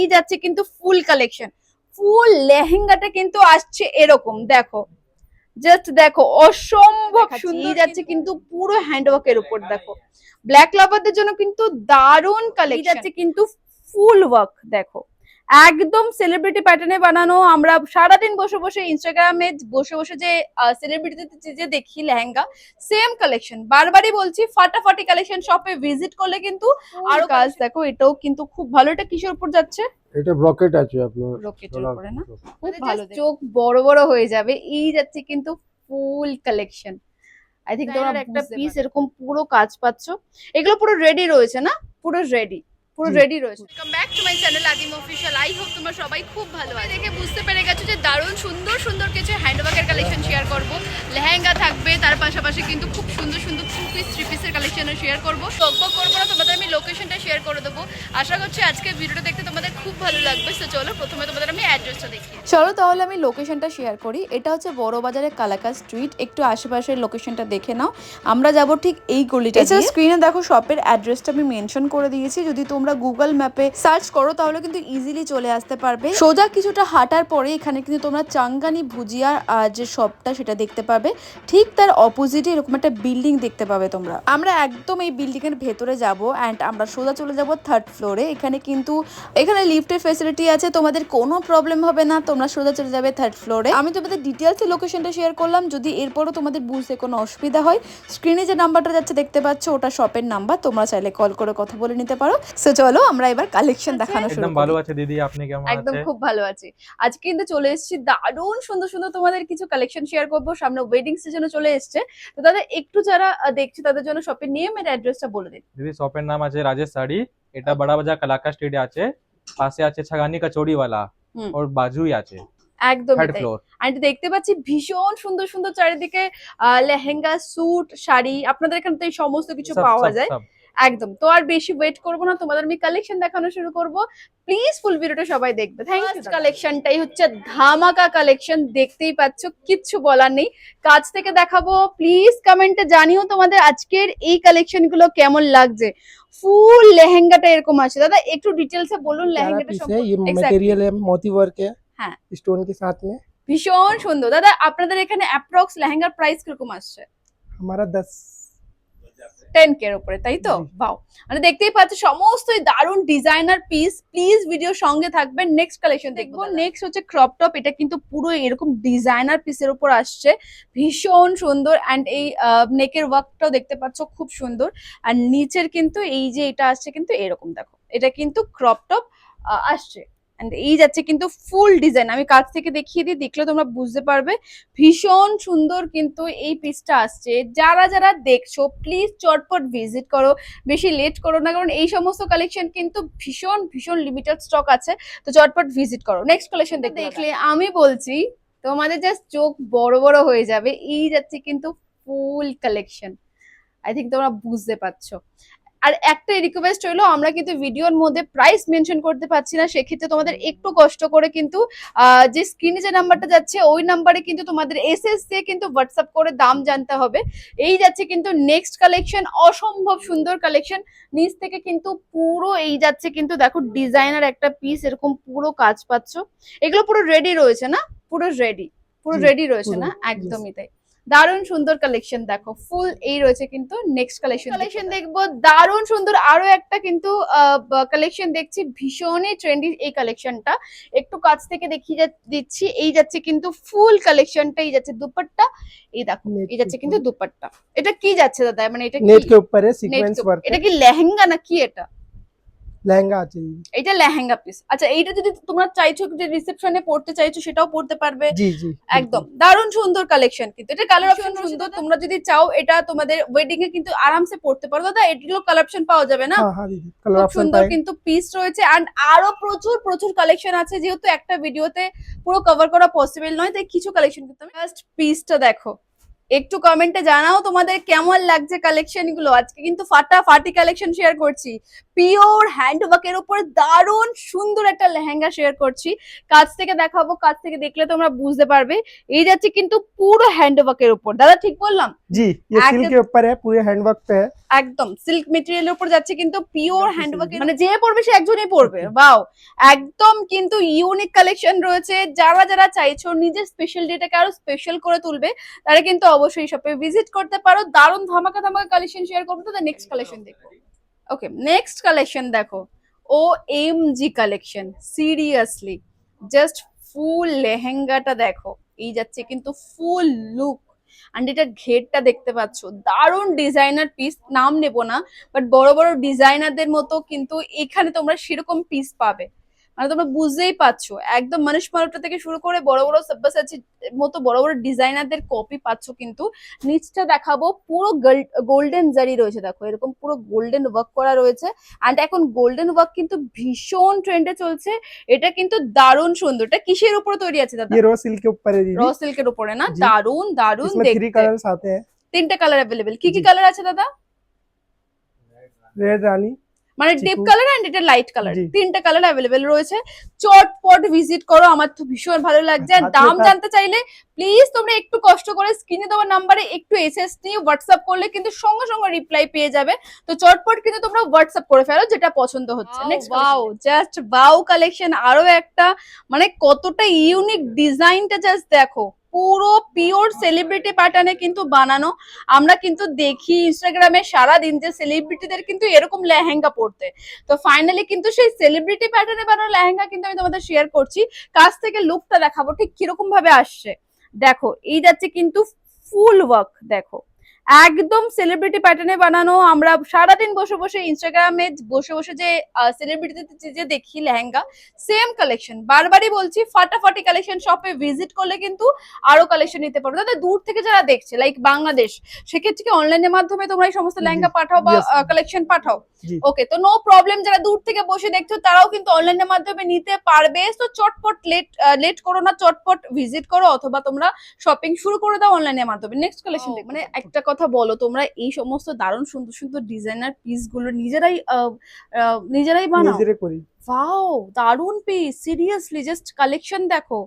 এই যাচ্ছে কিন্তু ফুল কালেকশন ফুল লেহেঙ্গাটা কিন্তু আসছে এরকম দেখো। জাস্ট দেখো অসম্ভব সুন্দর যাচ্ছে কিন্তু পুরো হ্যান্ডওয়ার্ক এর উপর দেখো। ব্ল্যাক লাভারদের জন্য কিন্তু দারুণ কালেকশন যাচ্ছে কিন্তু ফুল ওয়ার্ক দেখো। একদম সেলিব্রিটি প্যাটার্নে বানানো। আমরা সারাদিন বসে বসে ইনস্টাগ্রামে বসে বসে যে সেলিব্রিটি যে দেখি লেহেঙ্গা সেম কালেকশন বারবারই বলছি ফাটাফাটি কালেকশন শপে ভিজিট করলে কিন্তু আরও কাজ দেখো এটাও কিন্তু খুব ভালো। এটা কিসের উপর যাচ্ছে? এটা ব্রকেট আছে আপনার। রকেটের উপরে না? খুব ভালো চোখ বড় বড় হয়ে যাবে। এই যাচ্ছে কিন্তু ফুল কালেকশন আই থিঙ্ক তোমরা একটা পিস এরকম পুরো কাজ পাচ্ছ। এগুলো পুরো রেডি রয়েছে না? পুরো রেডি পুরো রেডি রয়েছে। Come back to my channel আদিম অফিশিয়াল আই হোপ তোমরা সবাই খুব ভালো আছো। দেখে বুঝতে পেরে গেছো যে দারুণ সুন্দর সুন্দর কিছু হ্যান্ডওয়ার্কের কালেকশন শেয়ার করব। লেহেঙ্গা থাকবে তার পাশাপাশি কিন্তু খুব সুন্দর সুন্দর থ্রি পিস থ্রি পিসের কালেকশনও শেয়ার করব। বকবক করব না তোমাদের আমি শেয়ার করে দেবো। আশা করছি আজকে ভিডিওটা দেখতে তোমাদের খুব ভালো লাগবে। তো চলো প্রথমে তোমাদের আমি অ্যাড্রেসটা দেখি চলো তাহলে আমি লোকেশনটা শেয়ার করি। এটা হচ্ছে বড় বাজারের কালাকা স্ট্রিট একটু আশেপাশের লোকেশনটা দেখে নাও। আমরা যাব ঠিক এই গলিটা এছাড়া স্ক্রিনে দেখো শপের অ্যাড্রেসটা আমি মেনশন করে দিয়েছি। যদি তোমরা গুগল ম্যাপে সার্চ করো তাহলে কিন্তু ইজিলি চলে আসতে পারবে। সোজা কিছুটা হাঁটার পরে এখানে কিন্তু তোমরা চাঙ্গানি ভুজিয়ার আহ, যে শপটা সেটা দেখতে পাবে। ঠিক তার অপোজিটে এরকম একটা বিল্ডিং দেখতে পাবে তোমরা। আমরা একদম এই বিল্ডিং এর ভেতরে যাব। অ্যান্ড আমরা সোজা চলে যাব থার্ড ফ্লোরে এখানে কিন্তু এখানে লিফটের ফেসিলিটি আছে তোমাদের কোনো প্রবলেম হবে না তোমরা সোজা চলে যাবে থার্ড ফ্লোরে আমি তোমাদের ডিটেলসে লোকেশনটা শেয়ার করলাম যদি এরপরও তোমাদের বুঝতে কোনো অসুবিধা হয় স্ক্রিনে যে নাম্বারটা যাচ্ছে দেখতে পাচ্ছ ওটা শপের নাম্বার তোমরা চাইলে কল করে কথা বলে নিতে পারো। সো চলো আমরা এবার কালেকশন দেখানো শুরু একদম ভালো আছে দিদি আপনি কেমন আছেন? একদম খুব ভালো আছি। আজকে কিন্তু চলে এসেছি দারুণ সুন্দর সুন্দর তোমাদের কিছু কালেকশন শেয়ার করব। সামনে ওয়েডিং সিজনে চলে এসেছে। তো তাদের একটু যারা দেখছে তাদের জন্য শপের নেম এর অ্যাড্রেসটা বলে দিন। দিদি শপের নাম আছে রাজেশ শাড়ি এটা বড় বাজার কালাকা স্ট্রিটে আছে পাশে আছে ছাগানি কচৌড়ি वाला হুম। ওর বাজুই আছে একদম ফ্লোর আমি দেখতে পাচ্ছি ভীষণ সুন্দর সুন্দর চারিদিকে আহ, লেহেঙ্গা স্যুট শাড়ি আপনাদের এখানে তো এই সমস্ত কিছু পাওয়া যায়। একদম। তো আর বেশি ওয়েট করব না তোমাদের আমি কালেকশন দেখানো শুরু করব। প্লিজ ফুল ভিডিওটা সবাই দেখবে। থ্যাংক ইউ কালেকশনটাই হচ্ছে ধামাকা কালেকশন দেখতেই পাচ্ছ কিচ্ছু বলার নেই। কাজ থেকে দেখাবো প্লিজ কমেন্টে জানিও তোমাদের আজকের এই কালেকশনগুলো কেমন লাগছে। ফুল লেহেঙ্গাটা এরকম আছে। দাদা একটু ডিটেলসে বলুন লেহেঙ্গাটা সম্পর্কে। ম্যাটেরিয়াল হ্যাঁ। স্টোন কে সাথ মে ভীষণ সুন্দর। দাদা আপনাদের এখানে অ্যাপ্রক্স লেহেঙ্গার প্রাইস কীরকম আসছে? আমারা 10 টেন কে এর উপরে তাই তো। বাও মানে দেখতেই পাচ্ছ সমস্ত দারুণ ডিজাইনার পিস প্লিজ ভিডিও সঙ্গে থাকবেন নেক্সট কালেকশন দেখব নেক্সট হচ্ছে ক্রপ টপ এটা কিন্তু পুরো এরকম ডিজাইনার পিসের উপর আসছে। ভীষণ সুন্দর অ্যান্ড এই নেকের ওয়ার্কটাও দেখতে পাচ্ছ খুব সুন্দর। আর নিচের কিন্তু এই যে এটা আসছে কিন্তু এরকম দেখো। এটা কিন্তু ক্রপ টপ আসছে। এই যাচ্ছে কিন্তু ফুল ডিজাইন আমি কাছ থেকে দেখিয়ে দিই, দেখলে তোমরা বুঝতে পারবে। ভীষণ সুন্দর কিন্তু এই পিসটা আসছে। যারা যারা দেখছ প্লিজ চটপট ভিজিট করো। বেশি লেট করো না, কারণ এই সমস্ত কালেকশন কিন্তু ভীষণ ভীষণ লিমিটেড স্টক আছে। তো চটপট ভিজিট করো। নেক্সট কালেকশন দেখলে, আমি বলছি, তোমাদের জাস্ট চোখ বড় বড় হয়ে যাবে। এই যাচ্ছে কিন্তু ফুল কালেকশন আই থিঙ্ক তোমরা বুঝতে পারছ। আর একটা রিকোয়েস্ট হলো আমরা কিন্তু ভিডিওর মধ্যে প্রাইস মেনশন করতে পারছি না সেক্ষেত্রে তোমাদের একটু কষ্ট করে কিন্তু যে স্ক্রিনে যে নাম্বারটা যাচ্ছে ওই নাম্বারে কিন্তু তোমাদের এসএস দিয়ে কিন্তু হোয়াটসঅ্যাপ করে দাম জানতে হবে। এই যাচ্ছে কিন্তু নেক্সট কালেকশন অসম্ভব সুন্দর কালেকশন নিচ থেকে কিন্তু পুরো এই যাচ্ছে কিন্তু দেখো ডিজাইনার একটা পিস এরকম পুরো কাজ পাচ্ছ। এগুলো পুরো রেডি রয়েছে না? পুরো রেডি পুরো রেডি রয়েছে না? একদমই তাই। দারুণ সুন্দর কালেকশন দেখো। ফুল এই রয়েছে কিন্তু নেক্সট কালেকশন কালেকশন দেখব। দারুণ সুন্দর আরও একটা কিন্তু কালেকশন দেখছি। ভীষণই ট্রেন্ডি এই কালেকশনটা একটু কাছ থেকে দেখিয়ে দিচ্ছি। এই যাচ্ছে কিন্তু ফুল কালেকশনটা এই যাচ্ছে দুপাট্টা। এই দেখো এই যাচ্ছে কিন্তু দুপাট্টা। এটা কি যাচ্ছে দাদা? মানে এটা নেট কে উপরে সিকোয়েন্স ওয়ার্ক এটা কি লেহেঙ্গা না কি এটা? লেহেঙ্গা আছে এটা লেহেঙ্গা পিস আচ্ছা এইটা যদি তোমরা চাইছো যে রিসেপশনে পড়তে চাইছো সেটাও পড়তে পারবে। জি জি একদম। দারুণ সুন্দর কালেকশন কিন্তু। এটা কালার অপশন সুন্দর। তোমরা যদি চাও এটা তোমাদের ওয়েডিং এ কিন্তু আরামসে পড়তে পারো। দাদা এগুলো কালার অপশন পাওয়া যাবে না? হ্যাঁ, হ্যাঁ, সুন্দর কিন্তু পিস রয়েছে। এন্ড আরও প্রচুর প্রচুর কালেকশন আছে। যেহেতু একটা ভিডিওতে পুরো কভার করা পসিবল নয় তাই কিছু কালেকশন কিন্তু ফার্স্ট পিসটা দেখো। একটু কমেন্টে জানাও তোমাদের কেমন লাগছে কালেকশনগুলো আজকে কিন্তু ফাটা ফাটি কালেকশন শেয়ার করছি। পিওর হ্যান্ড ওয়ার্কের উপর দারুণ সুন্দর একটা লেহেঙ্গা শেয়ার করছি কাছ থেকে দেখাবো কাছ থেকে দেখলে তোমরা বুঝতে পারবে এই যাচ্ছে কিন্তু পুরো হ্যান্ড ওয়ার্কের উপর দাদা ঠিক বললাম जी ये आगे- सिल्क के ऊपर है पूरे हैंडवर्क पे है একদম সিল্ক মেটেরিয়ালের উপর যাচ্ছে কিন্তু পিওর একদম হ্যান্ড ওয়ার্ক silk। মানে যে পড়বে সে একজনই পড়বে বাও একদম কিন্তু ইউনিক কালেকশন রয়েছে যারা যারা চাইছো নিজের স্পেশাল ডেটাকে আরো স্পেশাল করে তুলবে তারা কিন্তু অবশ্যই শপে ভিজিট করতে পারো দারুণ ধামাকা ধামাকা কালেকশন শেয়ার করবো তো নেক্সট কালেকশন দেখো ওকে নেক্সট কালেকশন দেখো। O M G collection seriously just full লেহেঙ্গাটা দেখো। এই যাচ্ছে কিন্তু ফুল লুক অ্যান্ড এটার ঘেরটা দেখতে পাচ্ছ। দারুণ ডিজাইনার পিস নাম নেব না বাট বড় বড় ডিজাইনারদের মতো কিন্তু এখানে তোমরা সেরকম পিস পাবে। মানে তোমরা বুঝতেই পারছো একদম মানুষ মালটা থেকে শুরু করে বড় বড় সাব্বাসাচি মতো বড় বড় ডিজাইনারদের কপি পাচ্ছ কিন্তু নিচটা দেখাবো পুরো গোল্ডেন জারি রয়েছে দেখো এরকম পুরো গোল্ডেন ওয়ার্ক করা রয়েছে অ্যান্ড এখন গোল্ডেন ওয়ার্ক কিন্তু ভীষণ ট্রেন্ডে চলছে এটা কিন্তু দারুণ সুন্দর এটা কিসের উপরে তৈরি আছে দাদা ये रो सिल्क के ऊपर है র दीदी সিল্কের উপরে না জি। দারুণ দারুণ इसमें थ्री দেখতে कलर्स आते हैं তিনটে কালার অ্যাভেলেবেল কি কি জি। কালার আছে দাদা रेड रानी মানে। ডিপ কালার এন্ড এটা লাইট কালার। তিনটা কালার অ্যাভেলেবেল রয়েছে। চটপট ভিজিট করো আমার তো ভীষণ ভালো লাগছে। আর দাম জানতে চাইলে প্লিজ তোমরা একটু কষ্ট করে স্ক্রিনে দেওয়া নাম্বারে একটু এসএস নিয়ে হোয়াটসঅ্যাপ করলে কিন্তু সঙ্গে সঙ্গে রিপ্লাই পেয়ে যাবে। তো চটপট কিন্তু তোমরা হোয়াটসঅ্যাপ করে ফেলো যেটা পছন্দ হচ্ছে। নেক্সট ওয়াও জাস্ট বাউ কালেকশন আরও একটা মানে কতটা ইউনিক ডিজাইনটা জাস্ট দেখো। পুরো পিওর সেলিব্রিটি প্যাটার্নে কিন্তু বানানো। আমরা কিন্তু দেখি ইনস্টাগ্রামে সারা দিন যে সেলিব্রিটিদের কিন্তু এরকম লেহেঙ্গা পরতে। তো ফাইনালি কিন্তু সেই সেলিব্রিটি প্যাটার্নে বানানো লেহেঙ্গা কিন্তু আমি তোমাদের শেয়ার করছি। কাছ থেকে লুকটা দেখাবো, ঠিক কীরকম ভাবে আসছে। দেখো, এই যাচ্ছে কিন্তু ফুল ওয়ার্ক দেখো। একদম সেলিব্রিটি প্যাটার্নে বানানো। আমরা সারাদিন বসে বসে ইনস্টাগ্রামে বসে বসে যে সেলিব্রিটিতে যে দেখি লেহেঙ্গা সেম কালেকশন বারবারই বলছি ফাটাফাটি কালেকশন শপে ভিজিট করলে কিন্তু আরও কালেকশন নিতে পারবে তাদের দূর থেকে যারা দেখছে লাইক বাংলাদেশ সেক্ষেত্রে কি অনলাইনের মাধ্যমে তোমরা এই সমস্ত লেহেঙ্গা পাঠাও বা কালেকশন পাঠাও? ওকে তো নো প্রবলেম যারা দূর থেকে বসে দেখছ তারাও কিন্তু অনলাইনের মাধ্যমে নিতে পারবে। তো চটপট লেট লেট করো না চটপট ভিজিট করো অথবা তোমরা শপিং শুরু করে দাও অনলাইনের মাধ্যমে। নেক্সট কালেকশন মানে একটা কথা বলো তোমরা এই সমস্ত দারুণ সুন্দর সুন্দর ডিজাইনার পিসগুলো নিজেরাই নিজেরাই বানাও। করি। ওয়াও দারুণ পিস সিরিয়াসলি জাস্ট কালেকশন দেখো।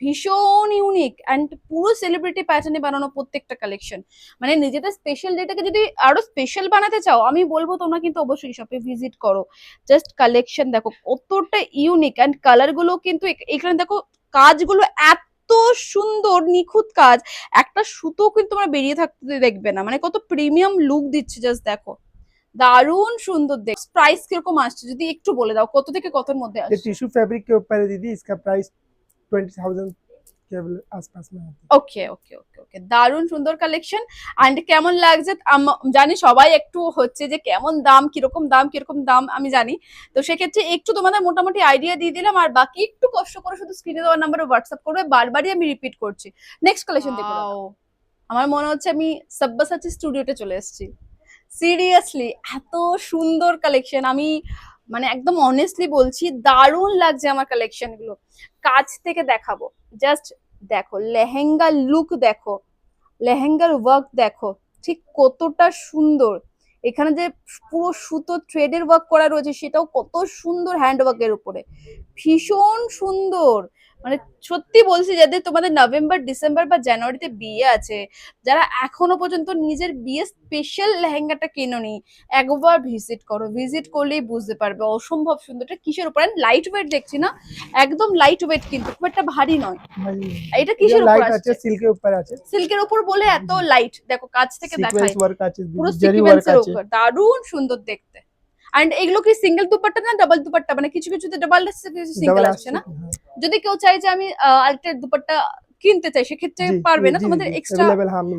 ভীষণ ইউনিক অ্যান্ড পুরো সেলিব্রিটি প্যাটার্নে বানানো প্রত্যেকটা কালেকশন মানে নিজেদের স্পেশাল ডেটাকে যদি আরও স্পেশাল বানাতে চাও আমি বলব তোমরা কিন্তু অবশ্যই শপে ভিজিট করো। জাস্ট কালেকশন দেখো কতটা ইউনিক অ্যান্ড কালারগুলো কিন্তু এখ- এখানে দেখো কাজগুলো এত সুন্দর নিখুঁত কাজ একটা সুতো কিন্তু তোমরা বেরিয়ে থাকতে দেখবে না মানে কত প্রিমিয়াম লুক দিচ্ছে জাস্ট দেখো দারুণ সুন্দর দেখ প্রাইস কিরকম আসছে যদি একটু বলে দাও কত থেকে কতর মধ্যে ये আসছে टिश्यू फैब्रिक के ऊपर है दीदी इसका प्राइस ट्वेंटी थाउजेंड के आसपास में आता है ওকে ওকে ওকে ওকে দারুণ সুন্দর কালেকশন অ্যান্ড কেমন লাগছে আম- জানি সবাই একটু হচ্ছে যে কেমন দাম কিরকম দাম কিরকম দাম আমি জানি তো সেক্ষেত্রে একটু তোমাদের মোটামুটি আইডিয়া দিয়ে দিলাম আর বাকি একটু কষ্ট করে শুধু স্ক্রিনে দেওয়ার নাম্বারে হোয়াটসঅ্যাপ করবে বারবারই আমি রিপিট করছি নেক্সট কালেকশন দেখো দাদা। আমার মনে হচ্ছে আমি সাব্বাসাচি স্টুডিওতে চলে এসেছি সিরিয়াসলি এত সুন্দর কালেকশন আমি মানে একদম অনেস্টলি বলছি দারুণ লাগছে আমার কালেকশন গুলো কাছ থেকে দেখাবো জাস্ট দেখো, লেহেঙ্গার লুক দেখো, লেহেঙ্গার ওয়ার্ক দেখো, ঠিক কতটা সুন্দর। এখানে যে পুরো সুতো থ্রেডের ওয়ার্ক করা রয়েছে, সেটাও কত সুন্দর হ্যান্ড ওয়ার্কের উপরে। ভীষণ সুন্দর। মানে সত্যি বলছি যাদের তোমাদের নভেম্বর ডিসেম্বর বা জানুয়ারিতে বিয়ে আছে যারা এখনও পর্যন্ত নিজের বিয়ে স্পেশাল লেহেঙ্গাটা কেননি একবার ভিজিট করো। ভিজিট করলেই বুঝতে পারবে অসম্ভব সুন্দরটা কিসের উপর? লাইট ওয়েট দেখছি না একদম লাইট ওয়েট কিন্তু খুব একটা ভারী নয়। এটা কিসের উপর আছে সিল্কের উপর আছে। সিল্কের উপর বলে এত লাইট দেখো কাছ থেকে দেখায়। পুরো সিকোয়েন্সের উপর। দারুণ সুন্দর দেখতে। এন্ড এগুলো কি সিঙ্গেল দুপাট্টা না ডাবল দুপাট্টা? মানে কিছু কিছুতে ডাবল সিঙ্গেল আসছে না? যদি কেউ চাই যে আমি আরেকটা দুপাট্টা কিনতে চাই সেক্ষেত্রে পারবে না তোমাদের এক্সট্রা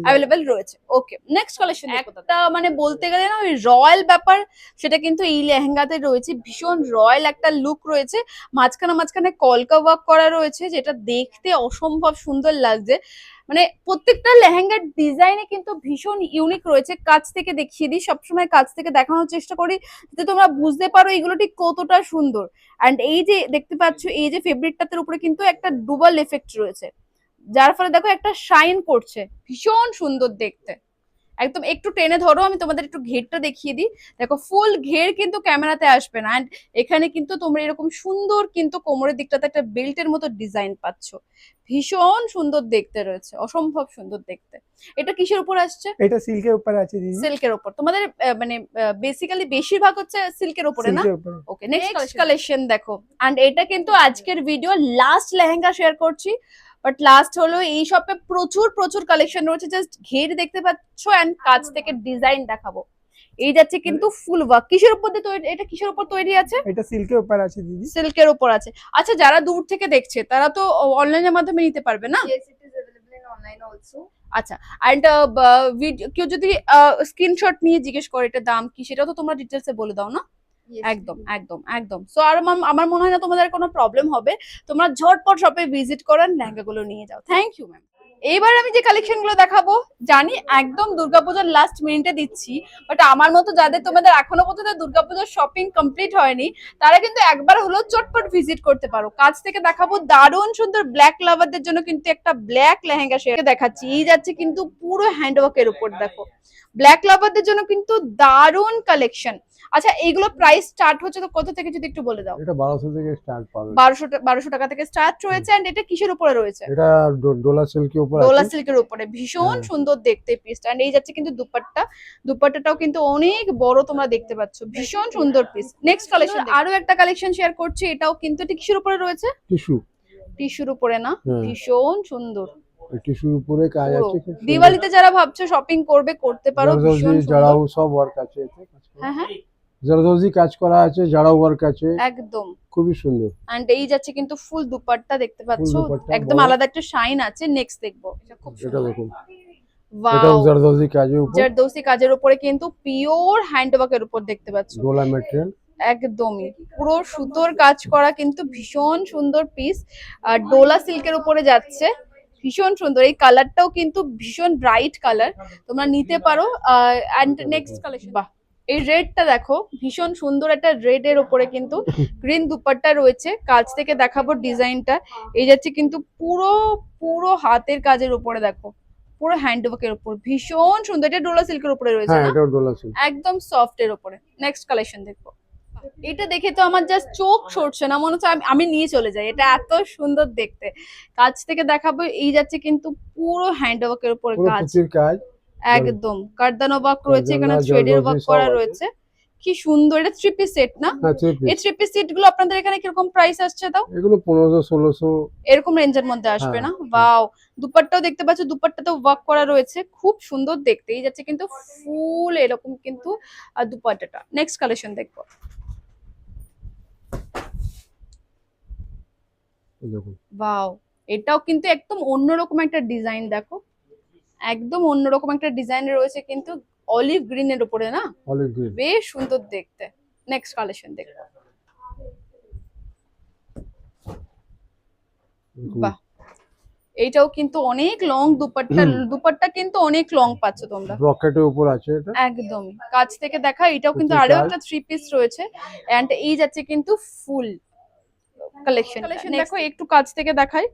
অ্যাভেলেবেল রয়েছে। ওকে নেক্সট কালেকশন একটা মানে বলতে গেলে না ওই রয়্যাল ব্যাপার সেটা কিন্তু এই লেহেঙ্গাতে রয়েছে। ভীষণ রয়্যাল একটা লুক রয়েছে। মাঝখানে মাঝখানে কলকা ওয়াক করা রয়েছে যেটা দেখতে অসম্ভব সুন্দর লাগছে। মানে প্রত্যেকটা লেহেঙ্গার ডিজাইনে কিন্তু ভীষণ ইউনিক রয়েছে। কাছ থেকে দেখিয়ে দিই সবসময় কাছ থেকে দেখানোর চেষ্টা করি যাতে তোমরা বুঝতে পারো এগুলো ঠিক কতটা সুন্দর। অ্যান্ড এই যে দেখতে পাচ্ছ এই যে ফেব্রিকটাতে উপরে কিন্তু একটা ডুবাল এফেক্ট রয়েছে। যার ফলে দেখো একটা শাইন করছে। ভীষণ সুন্দর দেখতে। একদম একটু টেনে ধরো আমি তোমাদের একটু ঘেরটা দেখিয়ে দিই। দেখো ফুল ঘের কিন্তু ক্যামেরাতে আসবে না অ্যান্ড এখানে কিন্তু তোমরা এরকম সুন্দর কিন্তু কোমরের দিকটাতে একটা বেল্টের মতো ডিজাইন পাচ্ছ। ভীষণ সুন্দর দেখতে রয়েছে অসম্ভব সুন্দর দেখতে। এটা কিসের উপর আসছে? এটা সিল্কের উপর আছে দিদি। সিল্কের উপর। তোমাদের আহ, মানে বেসিক্যালি বেশিরভাগ হচ্ছে সিল্কের উপরে না? ওকে নেক্সট কালেকশন দেখো। এন্ড এটা কিন্তু আজকের ভিডিও লাস্ট লেহেঙ্গা শেয়ার করছি। বাট লাস্ট হলো এই শপে প্রচুর প্রচুর কালেকশন রয়েছে। জাস্ট ঘের দেখতে পাচ্ছ এন্ড কাছ থেকে ডিজাইন দেখাবো। এই যাচ্ছে কিন্তু ফুল ওয়ার্ক কিসের উপর দিয়ে তৈরি এটা কিসের উপর তৈরি আছে? এটা সিল্কের উপর আছে দিদি। সিল্কের উপর আছে। আচ্ছা যারা দূর থেকে দেখছে তারা তো অনলাইনের মাধ্যমে নিতে পারবে না? Yes, it is available in online also. আচ্ছা অ্যান্ড কেউ যদি স্ক্রিনশট নিয়ে জিজ্ঞেস করে এটা দাম কি সেটা তো তোমরা ডিটেলসে বলে দাও না? একদম একদম একদম। সো আর আমার- আমার মনে হয় না তোমাদের কোনো প্রবলেম হবে। তোমরা ঝটপট শপে ভিজিট করেন লেহেঙ্গাগুলো নিয়ে যাও। থ্যাংক ইউ ম্যাম এইবার আমি যে কালেকশনগুলো দেখাবো জানি একদম দুর্গাপূজার লাস্ট মিনিটে দিচ্ছি বাট আমার মতো যাদের তোমাদের এখনও পর্যন্ত দুর্গাপূজার শপিং কমপ্লিট হয়নি তারা কিন্তু একবার হলো চটপট ভিজিট করতে পারো। কাছ থেকে দেখাবো দারুণ সুন্দর ব্ল্যাক লাভারদের জন্য কিন্তু একটা ব্ল্যাক লেহেঙ্গা শেয়ার দেখাচ্ছি। এই যাচ্ছে কিন্তু পুরো হ্যান্ডওয়ার্কের উপর দেখো। ব্ল্যাক লাভারদের জন্য কিন্তু দারুণ কালেকশন আচ্ছা এইগুলো প্রাইস স্টার্ট হচ্ছে তো কত থেকে যদি একটু বলে দাও? এটা বারোশো থেকে স্টার্ট পাবে। বারোশো বারোশো টাকা থেকে স্টার্ট রয়েছে এন্ড এটা কিসের উপরে রয়েছে? এটা ডোলা সিল্কের উপর ডোলা সিল্কের উপরে। ভীষণ হ্যাঁ। সুন্দর দেখতে পিসটা এন্ড এই যাচ্ছে কিন্তু দুপাট্টা। দুপাট্টাটাও কিন্তু অনেক বড় তোমরা দেখতে পাচ্ছ। ভীষণ সুন্দর পিস নেক্সট কালেকশন আরও একটা কালেকশন শেয়ার করছি। এটাও কিন্তু এটা কিসের উপরে রয়েছে? টিস্যু। টিস্যুর উপরে না? হ্যাঁ। ভীষণ সুন্দর। টিস্যুর উপরে কাজ আছে দিওয়ালিতে যারা ভাবছ শপিং করবে করতে পারো। ভীষণ সুন্দর। সব ওয়ার্ক আছে। হ্যাঁ হ্যাঁ। জরদস্তি কাজ করা আছে জারাও ওয়ার্ক আছে একদম। খুবই সুন্দর। এন্ড এই যাচ্ছে কিন্তু ফুল দুপাট্টা দেখতে পাচ্ছো। একদম আলাদা একটা শাইন আছে নেক্সট দেখব। এটা খুব এটা দেখুন। ওয়াও এটাও কাজের উপর। জারদৌসি কাজের উপরে কিন্তু পিওর উপর দেখতে পাচ্ছ। ডোলা ম্যাটেরিয়াল একদমই। পুরো সুতোর কাজ করা কিন্তু ভীষণ সুন্দর পিস আর ডোলা সিল্কের উপরে যাচ্ছে। ভীষণ সুন্দর। এই কালারটাও কিন্তু ভীষণ ব্রাইট কালার তোমরা নিতে পারো। অ্যান্ড নেক্সট কালেকশন বাহ! এই রেডটা দেখো ভীষণ সুন্দর একটা রেড এর উপরে কিন্তু গ্রিন দুপাট্টা রয়েছে। কাজ থেকে দেখাবো ডিজাইনটা। এই যাচ্ছে কিন্তু পুরো পুরো হাতের কাজের উপরে দেখো। পুরো হ্যান্ডওয়ার্কের উপর ভীষণ সুন্দর। এটা ডোলা সিল্কের উপরে রয়েছে হ্যাঁ না? ডোলা সিল্ক একদম সফট এর উপরে নেক্সট কালেকশন দেখব। এটা দেখে তো আমার জাস্ট চোখ সরছে না মনে হচ্ছে আমি- নিয়ে চলে যাই। এটা এত সুন্দর দেখতে। কাছ থেকে দেখাবো এই যাচ্ছে কিন্তু পুরো হ্যান্ড ওয়ার্কের উপরে কাজ। কাজ। একদম। কার্দানো ওয়ার্ক রয়েছে এখানে থ্রেডের ওয়ার্ক করা রয়েছে। কি সুন্দর এটা থ্রি পিস সেট না? হ্যাঁ এই থ্রি পিস সেটগুলো আপনাদের এখানে কীরকম প্রাইস আসছে তাও? এগুলো পনেরোশো ষোলোশো। এরকম রেঞ্জের মধ্যে আসবে না? হ্যাঁ। ওয়াও দুপাট্টাও দেখতে পাচ্ছ দুপাট্টাতে ওয়ার্ক করা রয়েছে। খুব সুন্দর দেখতেই যাচ্ছে কিন্তু ফুল এরকম কিন্তু দুপাট্টাটা। নেক্সট কালেকশন দেখব। ওয়াও এটাও কিন্তু একদম অন্যরকম একটা ডিজাইন দেখো। একদম অন্যরকম একটা ডিজাইন রয়েছে কিন্তু অলিভ গ্রিন এর উপরে না? অলিভ গ্রিন বেশ সুন্দর দেখতে। নেক্সট কালেকশন দেখো। বাহ। এইটাও কিন্তু অনেক লং দুপাট্টা দুপাট্টা কিন্তু অনেক লং পাচ্ছ তোমরা। ব্রকেটের উপর আছে এটা? একদমই কাছ থেকে দেখা এটাও কিন্তু আরও একটা থ্রি পিস রয়েছে। এন্ড এই যাচ্ছে কিন্তু ফুল কালেকশন কালেকশন দেখো। একটু কাছ থেকে দেখাই।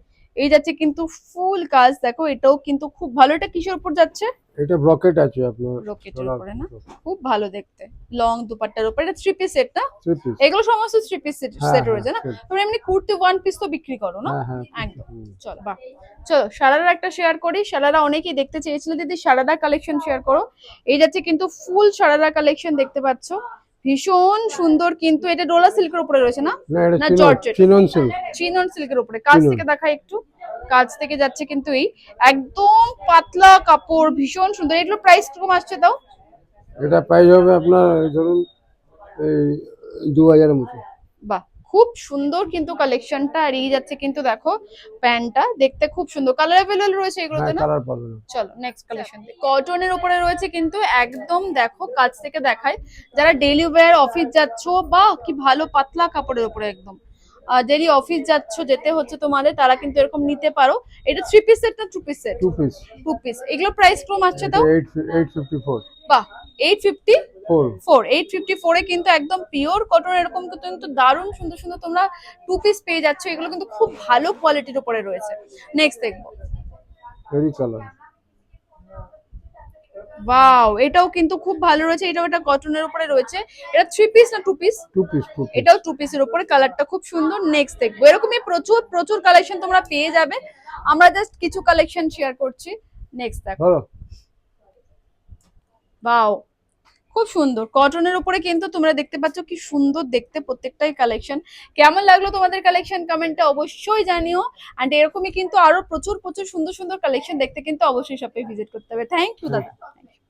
এই যাচ্ছে কিন্তু ফুল কাজ দেখো এটাও কিন্তু খুব ভালো। এটা কিসের উপর যাচ্ছে? এটা ব্রকেট আছে আপনার। রকেটের উপরে না? খুব ভালো দেখতে। লং দুপাট্টার উপরে। এটা থ্রি পিস সেট না? এগুলো সমস্ত থ্রি পিস সেট রয়েছে না? তোমরা এমনি কুর্তি ওয়ান পিস তো বিক্রি করো না? হ্যাঁ হ্যাঁ একদম। চলো বাহ। চলো সারারা একটা শেয়ার করি। সারারা অনেকেই দেখতে চেয়েছিল দিদি সারারা কালেকশন শেয়ার করো। এই যাচ্ছে কিন্তু ফুল সারারা কালেকশন দেখতে পাচ্ছ। ভীষণ সুন্দর কিন্তু এটা ডোলা সিল্কের উপরে রয়েছে না? না জর্জেট। Chinon silk. চিনন সিল্কের উপরে। কাছ থেকে দেখা একটু। কাছ থেকে যাচ্ছে কিন্তু এই একদম পাতলা কাপড় ভীষণ সুন্দর। এগুলো প্রাইস কীরকম আসছে তাও? এটা প্রাইস হবে আপনার ধরুন এই দু হাজারের মতো। বাহ খুব সুন্দর কিন্তু কালেকশনটা আর এই যাচ্ছে কিন্তু দেখো প্যান্টটা। দেখতে খুব সুন্দর। কালার অ্যাভেলেবল রয়েছে এগুলোতে হ্যাঁ না? চলো নেক্সট কালেকশন কটনের উপরে রয়েছে কিন্তু একদম দেখো কাছ থেকে দেখায়। যারা ডেলি ওয়্যার অফিস যাচ্ছ বা কি ভালো পাতলা কাপড়ের উপরে একদম ডেলি অফিস যাচ্ছ যেতে হচ্ছে তোমাদের তারা কিন্তু এরকম নিতে পারো। এটা থ্রি পিস সেট না two piece set two piece two piece এগুলো প্রাইস কম আসছে তাও? এইট এইট ফিফটি ফোর বাহ eight fifty four eight fifty ফোরে কিন্তু একদম পিওর কটন এরকম কিন্তু দারুণ সুন্দর সুন্দর তোমরা টু পিস পেয়ে যাচ্ছ। এগুলো কিন্তু খুব ভালো কোয়ালিটির উপরে রয়েছে। নেক্সট দেখব। চেরি কালার ওয়াও এটাও কিন্তু খুব ভালো রয়েছে। এটাও একটা কটনের উপরে রয়েছে। এটা থ্রি পিস না টু পিস টু পিস এটাও টু পিসের উপরে। কালারটা খুব সুন্দর। নেক্সট দেখব। এরকমই প্রচুর প্রচুর কালেকশন তোমরা পেয়ে যাবে। আমরা জাস্ট কিছু কালেকশন শেয়ার করছি। নেক্সট দেখো। বাও খুব সুন্দর। কটনের উপরে কিন্তু তোমরা দেখতে পাচ্ছ কি সুন্দর দেখতে প্রত্যেকটাই কালেকশন কেমন লাগল তোমাদের কালেকশন কমেন্টে অবশ্যই জানিও। অ্যান্ড এরকমই কিন্তু আরও প্রচুর প্রচুর সুন্দর সুন্দর কালেকশন দেখতে কিন্তু অবশ্যই শপে ভিজিট করতে হবে। থ্যাংক ইউ দাদা।